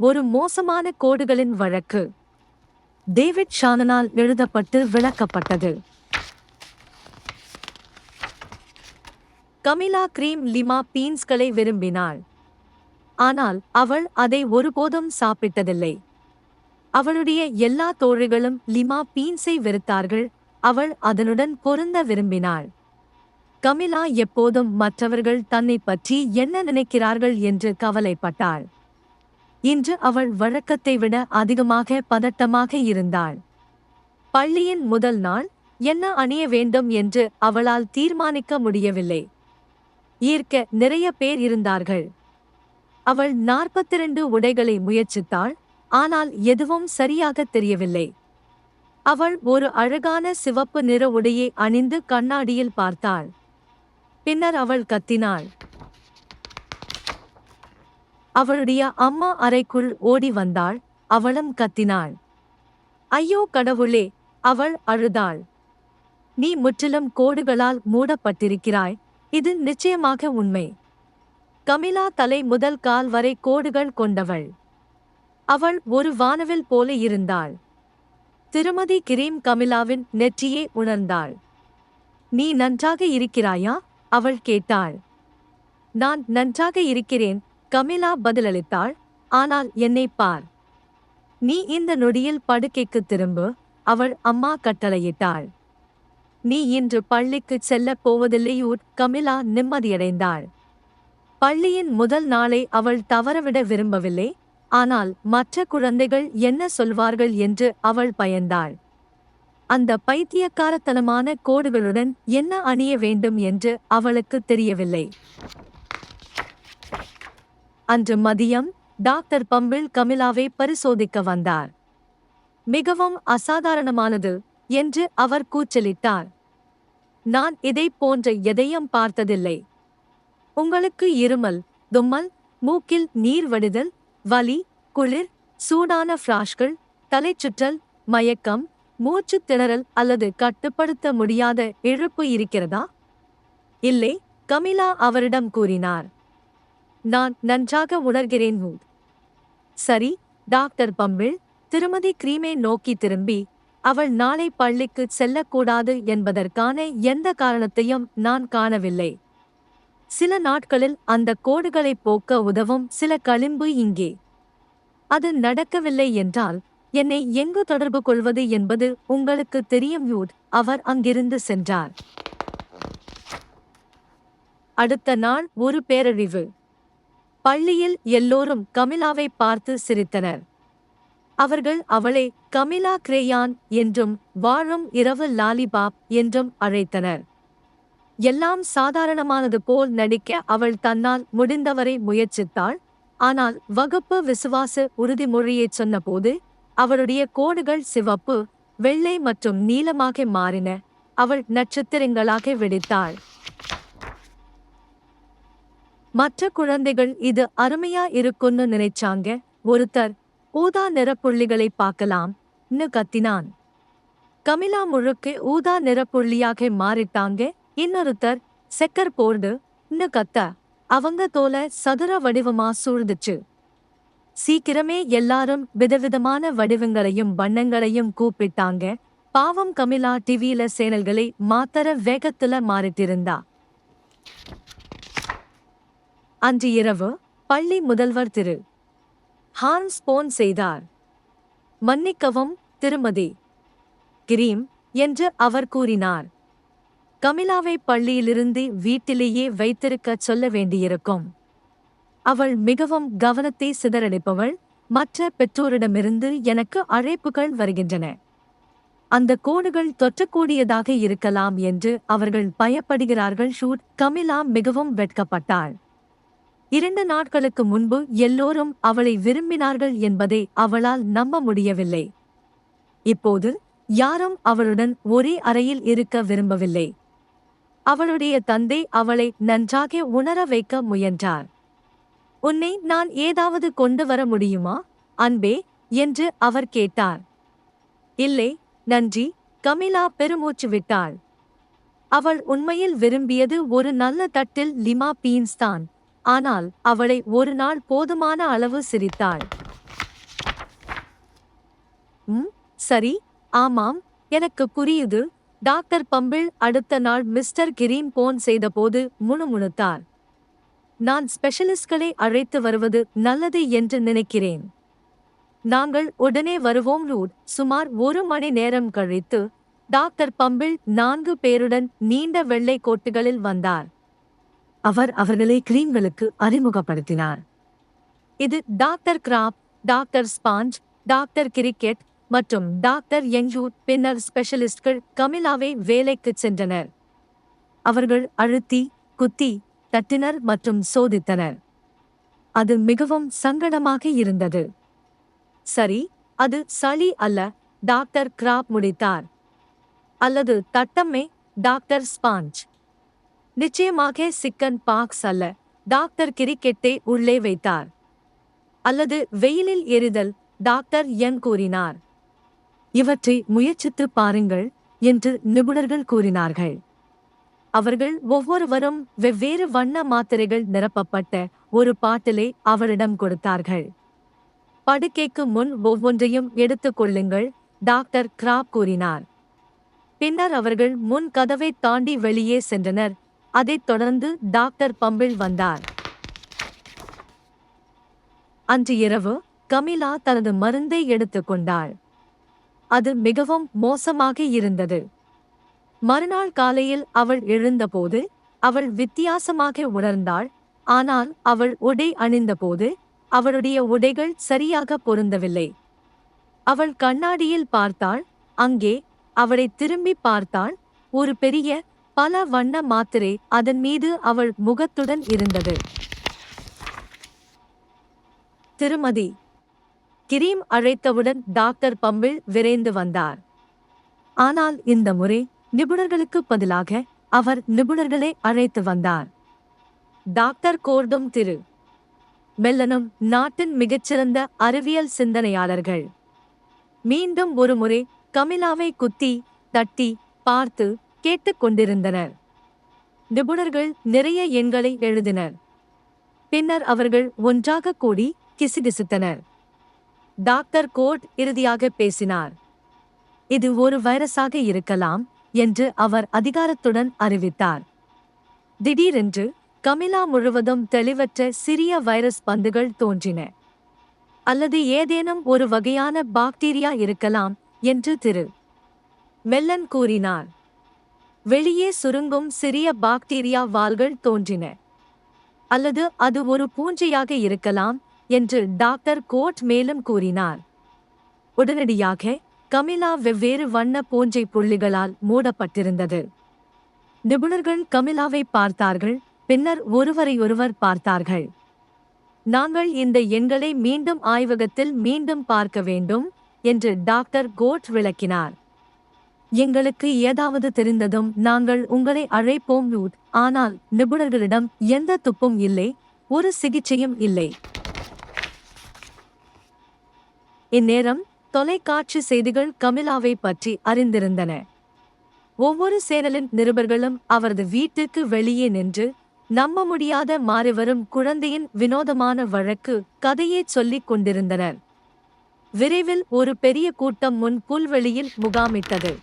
ஒரு மோசமான கோடுகளின் வழக்கு. டேவிட் ஷானனால் எழுதப்பட்டு விளக்கப்பட்டது. Camilla cream லிமா பீன்ஸ்களை விரும்பினாள். ஆனால் அவள் அதை ஒருபோதும் சாப்பிட்டதில்லை. அவளுடைய எல்லா தோழிகளும் லிமா பீன்ஸை வெறுத்தார்கள் அவள் அதனுடன் பொருந்த விரும்பினாள். கமிலா எப்போதும் மற்றவர்கள் தன்னை பற்றி என்ன நினைக்கிறார்கள் என்று கவலைப்பட்டாள். இன்று அவள் வழக்கத்தை விட அதிகமாக பதட்டமாக இருந்தாள். பள்ளியின் முதல் நாள் என்ன அணிய வேண்டும் என்று அவளால் தீர்மானிக்க முடியவில்லை. ஈர்க்க நிறைய பேர் இருந்தார்கள். அவள் நாற்பத்திரண்டு உடைகளை முயற்சித்தாள் ஆனால் எதுவும் சரியாக தெரியவில்லை. அவள் ஒரு அழகான சிவப்பு நிற உடையை அணிந்து கண்ணாடியில் பார்த்தாள். பின்னர் அவள் கத்தினாள். அவளுடைய அம்மா அறைக்குள் ஓடி வந்தாள் அவளும் கத்தினாள். ஐயோ கடவுளே அவள் அழுதாள். நீ முற்றிலும் கோடுகளால் மூடப்பட்டிருக்கிறாய். இது நிச்சயமாக உண்மை. கமிலா தலை முதல் கால் வரை கோடுகள் கொண்டவள். அவள் ஒரு வானவில் போல இருந்தாள். திருமதி கிரீம் கமிலாவின் நெற்றியே உணர்ந்தாள். நீ நன்றாக இருக்கிறாயா? அவள் கேட்டாள். நான் நன்றாக இருக்கிறேன். கமிலா பதிலளித்தாள் ஆனால் என்னை பார். நீ இந்த நொடியில் படுக்கைக்கு திரும்பு அவள் அம்மா கட்டளையிட்டாள். நீ இன்று பள்ளிக்குச் செல்லப் போவதில்லையூர் கமிலா நிம்மதியடைந்தாள். பள்ளியின் முதல் நாளை அவள் தவறவிட விரும்பவில்லை ஆனால் மற்ற குழந்தைகள் என்ன சொல்வார்கள்? என்று அவள் பயந்தாள். அந்த பைத்தியக்காரத்தனமான கோடுகளுடன் என்ன அணிய வேண்டும் என்று அவளுக்கு தெரியவில்லை. அன்று மதியம் டாக்டர் பம்பிள் கமிலாவை பரிசோதிக்க வந்தார். மிகவும் அசாதாரணமானது என்று அவர் கூச்சலிட்டார். நான் இதை போன்ற எதையும் பார்த்ததில்லை. உங்களுக்கு இருமல் தும்மல் மூக்கில் நீர் வடிதல் வலி குளிர் சூடான ஃப்ராஷ்கள் தலைச்சுற்றல் மயக்கம் மூச்சுத் திணறல் அல்லது கட்டுப்படுத்த முடியாத இழப்பு இருக்கிறதா? இல்லை கமிலா அவரிடம் கூறினார். நான் நன்றாக உணர்கிறேன் ஹூட் சரி டாக்டர் பம்பிள் திருமதி கிரீமை நோக்கி திரும்பி அவள் நாளை பள்ளிக்கு செல்லக்கூடாது என்பதற்கான எந்த காரணத்தையும் நான் காணவில்லை. சில நாட்களில் அந்த கோடுகளை போக்க உதவும் சில களிம்பு இங்கே. அது நடக்கவில்லை என்றால் என்னை எங்கு தொடர்பு கொள்வது என்பது உங்களுக்கு தெரியும் யூட் அவர் அங்கிருந்து சென்றார். அடுத்த நாள் ஒரு பேரழிவு. பள்ளியில் எல்லோரும் கமிலாவை பார்த்து சிரித்தனர். அவர்கள் அவளை கமிலா கிரேயான் என்றும் வாழும் இரவு லாலிபாப் என்றும் அழைத்தனர். எல்லாம் சாதாரணமானது போல் நடிக்க அவள் தன்னால் முடிந்தவரை முயற்சித்தாள். ஆனால் வகுப்பு விசுவாச உறுதிமொழியைச் சொன்னபோது அவளுடைய கோடுகள் சிவப்பு வெள்ளை மற்றும் நீலமாக மாறின. அவள் நட்சத்திரங்களாக வெடித்தாள். மற்ற குழந்தைகள் இது அருமையா இருக்குன்னு நினைச்சாங்க. ஒருத்தர் ஊதா நிறப்புள்ளிகளை பார்க்கலாம். ன்னு கத்தினான். கமிலா முழுக்க ஊதா நிறப்புள்ளியாக மாறிட்டாங்க. இன்னொருத்தர் செக்கர் போர்டு ன்னு கத்த. அவங்க தோல சதுர வடிவமா சூழ்ந்துச்சு. சீக்கிரமே எல்லாரும் விதவிதமான வடிவங்களையும் வண்ணங்களையும் கூப்பிட்டாங்க. பாவம் கமிலா டிவியில சேனல்களை மாத்தர வேகத்துல மாறிட்டிருந்தா. அன்று இரவு பள்ளி முதல்வர் திரு. ஹான்ஸ் போன் செய்தார். மன்னிக்கவும் திருமதி. கிரீம் என்று அவர் கூறினார். கமிலாவை பள்ளியிலிருந்து வீட்டிலேயே வைத்திருக்கச் சொல்ல வேண்டியிருக்கும். அவள் மிகவும் கவனத்தை சிதறடிப்பவள் மற்ற பெற்றோரிடமிருந்து எனக்கு அழைப்புகள் வருகின்றன. அந்த கோடுகள் தொற்றக்கூடியதாக இருக்கலாம் என்று அவர்கள் பயப்படுகிறார்கள். ஷூட் கமிலா மிகவும் வெட்கப்பட்டாள். இரண்டு நாட்களுக்கு முன்பு எல்லோரும் அவளை விரும்பினார்கள் என்பதை அவளால் நம்ப முடியவில்லை. இப்போது யாரும் அவளுடன் ஒரே அறையில் இருக்க விரும்பவில்லை. அவளுடைய தந்தை அவளை நன்றாக உணர வைக்க முயன்றார். உன்னை நான் ஏதாவது கொண்டு வர முடியுமா அன்பே? என்று அவர் கேட்டார். இல்லை நன்றி கமிலா பெருமூச்சு விட்டாள். அவள் உண்மையில் விரும்பியது ஒரு நல்ல தட்டில் லிமா பீன்ஸ் தான். ஆனால் அவளை ஒரு நாள் போதுமான அளவு சிரித்தாள். ம் சரி ஆமாம் எனக்கு புரியுது டாக்டர் பம்பிள் அடுத்த நாள் மிஸ்டர் கிரீன் போன் செய்தபோது முணுமுணுத்தார். நான் ஸ்பெஷலிஸ்ட்களை அழைத்து வருவது நல்லது என்று நினைக்கிறேன். நாங்கள் உடனே வருவோம் ரூட் சுமார் ஒரு மணி நேரம் கழித்து டாக்டர் பம்பிள் நான்கு பேருடன் நீண்ட வெள்ளை கோட்டுகளில் வந்தார். அவர் அவர்களை கிரீம்களுக்கு அறிமுகப்படுத்தினார். இது doctor crab doctor sponge doctor cricket மற்றும் டாக்டர் யங்யூ பின்னர் ஸ்பெஷலிஸ்ட்கள் கமிலாவை வேலைக்குச் சென்றனர். அவர்கள் அழுத்தி குத்தி தட்டினர் மற்றும் சோதித்தனர். அது மிகவும் சங்கடமாக இருந்தது. சரி அது சளி அல்ல டாக்டர் கிராப் முடித்தார். அல்லது தட்டம்மே டாக்டர் ஸ்பாஞ்ச். நிச்சயமாக சிக்கன் பாக்ஸ் அல்ல. டாக்டர் கிரிக்கெட்டை உள்ளே வைத்தார். அல்லது வெயிலில் எரிதல் டாக்டர் என் கூறினார். இவற்றை முயற்சித்து பாருங்கள் என்று நிபுணர்கள் கூறினார்கள். அவர்கள் ஒவ்வொருவரும் வெவ்வேறு வண்ண மாத்திரைகள் நிரப்பப்பட்ட ஒரு பாட்டிலை அவரிடம் கொடுத்தார்கள். படுக்கைக்கு முன் ஒவ்வொன்றையும் எடுத்துக் கொள்ளுங்கள் டாக்டர் கிராப் கூறினார். பின்னர் அவர்கள் முன் கதவை தாண்டி வெளியே சென்றனர். அதைத் தொடர்ந்து டாக்டர் பம்பிள் வந்தார். அன்று இரவு கமிலா தனது மருந்தை எடுத்துக்கொண்டாள் அது மிகவும் மோசமாக இருந்தது. மறுநாள் காலையில் அவள் எழுந்தபோது அவள் வித்தியாசமாக உணர்ந்தாள். ஆனால் அவள் உடை அணிந்தபோது அவளுடைய உடைகள் சரியாக பொருந்தவில்லை. அவள் கண்ணாடியில் பார்த்தாள். அங்கே அவளை திரும்பி பார்த்தாள். ஒரு பெரிய பல வண்ண மாத்திரை அதன் மீது அவள் முகத்துடன் இருந்தது. திருமதி கிரீம் அழைத்தவுடன் டாக்டர் பம்பிள் விரைந்து வந்தார். ஆனால் இந்த முறை நிபுணர்களுக்கு பதிலாக அவர் நிபுணர்களை அழைத்து வந்தார். டாக்டர் கோர்டும் திரு. மெல்லனும் நாட்டின் மிகச்சிறந்த அறிவியல் சிந்தனையாளர்கள். மீண்டும் ஒருமுறை கமிலாவை குத்தி தட்டி பார்த்து கேட்டுக்கொண்டிருந்தனர். நிபுணர்கள் நிறைய எண்களை எழுதினர். பின்னர் அவர்கள் ஒன்றாக கூடி கிசுகிசுத்தனர் டாக்டர் கோட் இறுதியாக பேசினார். இது ஒரு வைரஸாக இருக்கலாம் என்று அவர் அதிகாரத்துடன் அறிவித்தார். திடீரென்று கமிலா முழுவதும் தெளிவற்ற சிறிய வைரஸ் பந்துகள் தோன்றின. அல்லது ஏதேனும் ஒரு வகையான பாக்டீரியா இருக்கலாம் என்று திரு. மெல்லன் கூறினார். வெளியே சுருங்கும் சிறிய பாக்டீரியா வால்கள் தோன்றின. அல்லது அது ஒரு பூஞ்சையாக இருக்கலாம் என்று டாக்டர் கோட் மேலும் கூறினார். உடனடியாக கமிலா வெவ்வேறு வண்ண பூஞ்சை புள்ளிகளால் மூடப்பட்டிருந்தது. நிபுணர்கள் கமிலாவை பார்த்தார்கள் பின்னர் ஒருவரையொருவர் பார்த்தார்கள். நாங்கள் இந்த எண்களை மீண்டும் ஆய்வகத்தில் மீண்டும் பார்க்க வேண்டும் என்று டாக்டர் கோட் விளக்கினார். எங்களுக்கு ஏதாவது தெரிந்ததும் நாங்கள் உங்களை அழைப்போம் ரூட் ஆனால் நிபுணர்களிடம் எந்த துப்பும் இல்லை ஒரு சிகிச்சையும் இல்லை. இந்நேரம் தொலைக்காட்சி செய்திகள் கமிலாவை பற்றி அறிந்திருந்தன. ஒவ்வொரு சேனலின் நிருபர்களும் அவரது வீட்டுக்கு வெளியே நின்று நம்ப முடியாத மாறிவரும் குழந்தையின் வினோதமான வழக்கு கதையை சொல்லிக் கொண்டிருந்தனர். விரைவில் ஒரு பெரிய கூட்டம் முன் புல்வெளியில் முகாமிட்டது.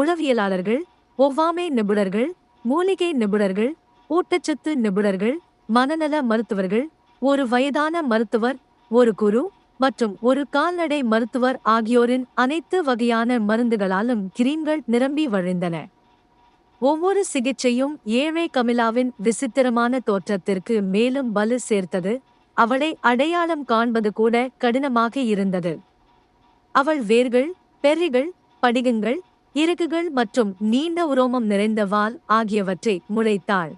உளவியலாளர்கள் ஒவ்வாமை நிபுணர்கள் மூலிகை நிபுணர்கள் ஊட்டச்சத்து நிபுணர்கள் மனநல மருத்துவர்கள் ஒரு வயதான மருத்துவர் ஒரு குரு மற்றும் ஒரு கால்நடை மருத்துவர் ஆகியோரின் அனைத்து வகையான மருந்துகளாலும் கிரீம்கள் நிரம்பி வழிந்தன. ஒவ்வொரு சிகிச்சையும் ஏழை கமிலாவின் விசித்திரமான தோற்றத்திற்கு மேலும் வலு சேர்த்தது. அவளை அடையாளம் காண்பது கூட கடினமாக இருந்தது. அவள் வேர்கள் பெர்ரிகள் படிகங்கள் இறகுகள் மற்றும் நீண்ட உரோமம் நிறைந்த வால் ஆகியவற்றை முளைத்தாள்.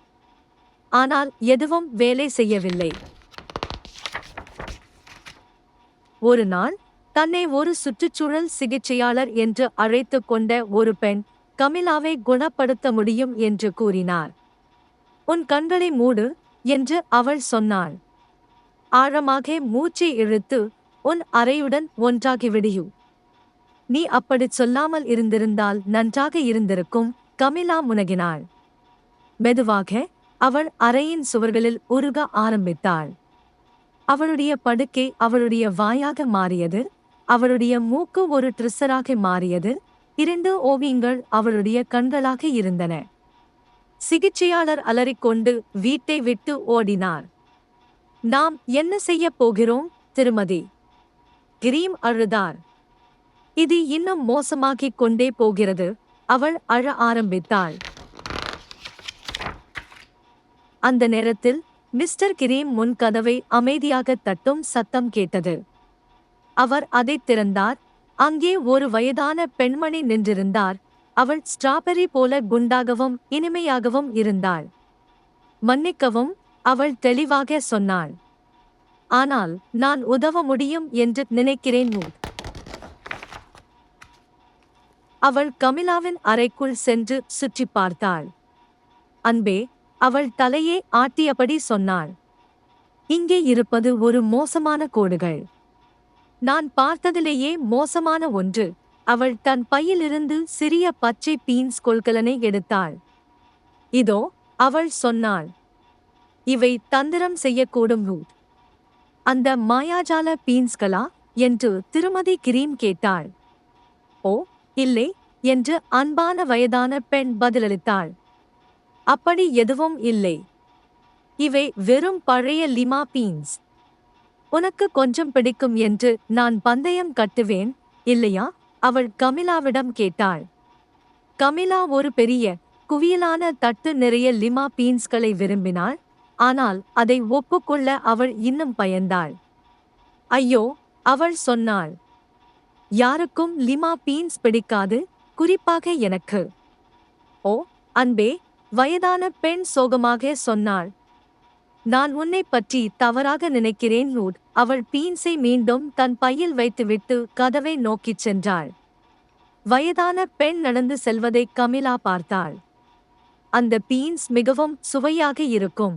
ஆனால் எதுவும் வேலை செய்யவில்லை. ஒரு நாள் தன்னை ஒரு சுற்றுச்சூழல் சிகிச்சையாளர் என்று அழைத்துக் கொண்ட ஒரு பெண் கமிலாவை குணப்படுத்த முடியும் என்று கூறினார். உன் கண்களை மூடு என்று அவள் சொன்னாள். ஆழமாக மூச்சை இழுத்து உன் அறையுடன் ஒன்றாகி விடியும் நீ அப்படிச் சொல்லாமல் இருந்திருந்தால் நன்றாக இருந்திருக்கும் கமிலா முனகினாள். மெதுவாக அவள் அறையின் சுவர்களில் உருக ஆரம்பித்தாள். அவளுடைய படுக்கை அவளுடைய வாயாக மாறியது அவளுடைய மூக்கு ஒரு ட்ரிஸ்ஸராக மாறியது இரண்டு ஓவியங்கள் அவளுடைய கண்களாக இருந்தன. சிகிச்சையாளர் அலறிக்கொண்டு வீட்டை விட்டு ஓடினார். நாம் என்ன செய்யப் போகிறோம் திருமதி? கிரீம் அழுதார். இது இன்னும் மோசமாகிக் கொண்டே போகிறது. அவள் அழ ஆரம்பித்தாள். அந்த நேரத்தில் மிஸ்டர் கிரீம் முன் கதவை அமைதியாக தட்டும் சத்தம் கேட்டது. அவர் அதைத் திறந்தார். அங்கே ஒரு வயதான பெண்மணி நின்றிருந்தார். அவள் ஸ்ட்ராபெர்ரி போல குண்டாகவும் இனிமையாகவும் இருந்தாள். மன்னிக்கவும் அவள் தெளிவாக சொன்னாள். ஆனால் நான் உதவ முடியும் என்று நினைக்கிறேன் நூட் அவள் கமிலாவின் அறைக்குள் சென்று சுற்றி பார்த்தாள். அன்பே அவள் தலையே ஆட்டியபடி சொன்னாள். இங்கே இருப்பது ஒரு மோசமான கோடுகள். நான் பார்த்ததிலேயே மோசமான ஒன்று. அவள் தன் பையிலிருந்து சிறிய பச்சை பீன்ஸ் கொள்கலனை எடுத்தாள். இதோ அவள் சொன்னாள். இவை தந்திரம் செய்யக்கூடும் ரூட். அந்த மாயாஜால பீன்ஸ்களா? என்று திருமதி கிரீம் கேட்டாள். ஓ இல்லை என்று அன்பான வயதான பெண் பதிலளித்தாள். அப்படி எதுவும் இல்லை. இவை வெறும் பழைய லிமா பீன்ஸ். உனக்கு கொஞ்சம் பிடிக்கும் என்று நான் பந்தயம் கட்டுவேன் இல்லையா? அவள் கமிலாவிடம் கேட்டாள். கமிலா ஒரு பெரிய குவியலான தட்டு நிறைய லிமா பீன்ஸ்களை விரும்பினாள். ஆனால் அதை ஒப்புக்கொள்ள அவள் இன்னும் பயந்தாள். ஐயோ அவள் சொன்னாள். யாருக்கும் லிமா பீன்ஸ் பிடிக்காது குறிப்பாக எனக்கு. ஓ அன்பே வயதான பெண் சோகமாக சொன்னாள். நான் உன்னை பற்றி தவறாக நினைக்கிறேன் நூட் அவள் பீன்ஸை மீண்டும் தன் பையில் வைத்துவிட்டு கதவை நோக்கிச் சென்றாள். வயதான பெண் நடந்து செல்வதை கமிலா பார்த்தாள். அந்த பீன்ஸ் மிகவும் சுவையாக இருக்கும்.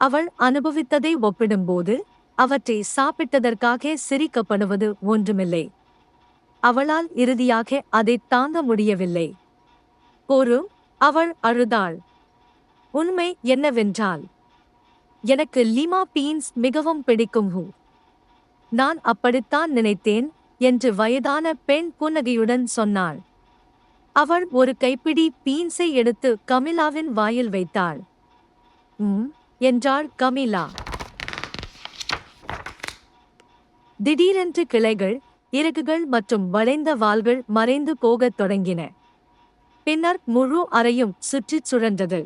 அவள் அனுபவித்ததை ஒப்பிடும்போது அவற்றை சாப்பிட்டதற்காக சிரிக்கப்படுவது ஒன்றுமில்லை. அவளால் இறுதியாக அதை தாங்க முடியவில்லை. ஒரு அவள் அழுதாள். உண்மை என்னவென்றால் எனக்கு லிமா பீன்ஸ் மிகவும் பிடிக்கும் ஹூ. நான் அப்படித்தான் நினைத்தேன் என்று வயதான பெண் புன்னகையுடன் சொன்னாள். அவள் ஒரு கைப்பிடி பீன்ஸை எடுத்து கமிலாவின் வாயில் வைத்தாள். ம் என்றாள் கமிலா. திடீரென்று கிளைகள் இறகுகள் மற்றும் வளைந்த வாள்கள் மறைந்து போகத் தொடங்கின. பின்னர் முழு அறையும் சுற்றிச் சுழன்றது.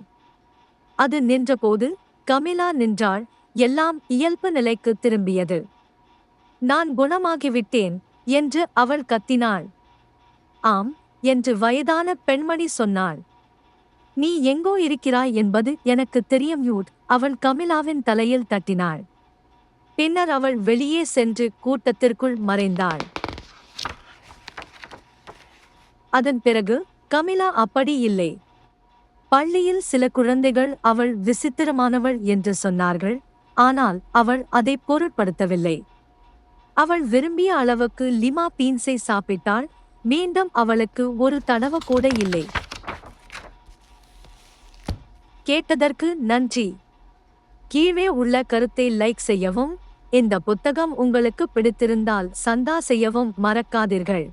அது நின்றபோது கமிலா நின்றாள். எல்லாம் இயல்பு நிலைக்கு திரும்பியது. நான் குணமாகிவிட்டேன் என்று அவள் கத்தினாள். ஆம் என்று வயதான பெண்மணி சொன்னாள். நீ எங்கோ இருக்கிறாய் என்பது எனக்கு தெரியும் யூட் அவள் கமிலாவின் தலையில் தட்டினாள். பின்னர் அவள் வெளியே சென்று கூட்டத்திற்குள் மறைந்தாள். அதன் பிறகு கமிலா அப்படி இல்லை. பள்ளியில் சில குழந்தைகள் அவள் விசித்திரமானவள் என்று சொன்னார்கள் ஆனால் அவள் அதை பொருட்படுத்தவில்லை. அவள் விரும்பிய அளவுக்கு லிமா பீன்ஸை சாப்பிட்டாள் மீண்டும் அவளுக்கு ஒரு தடவை கூட இல்லை. கேட்டதற்கு நன்றி. கீழே உள்ள கருத்தை லைக் செய்யவும் இந்த புத்தகம் உங்களுக்கு பிடித்திருந்தால் சந்தா செய்யவும் மறக்காதீர்கள்.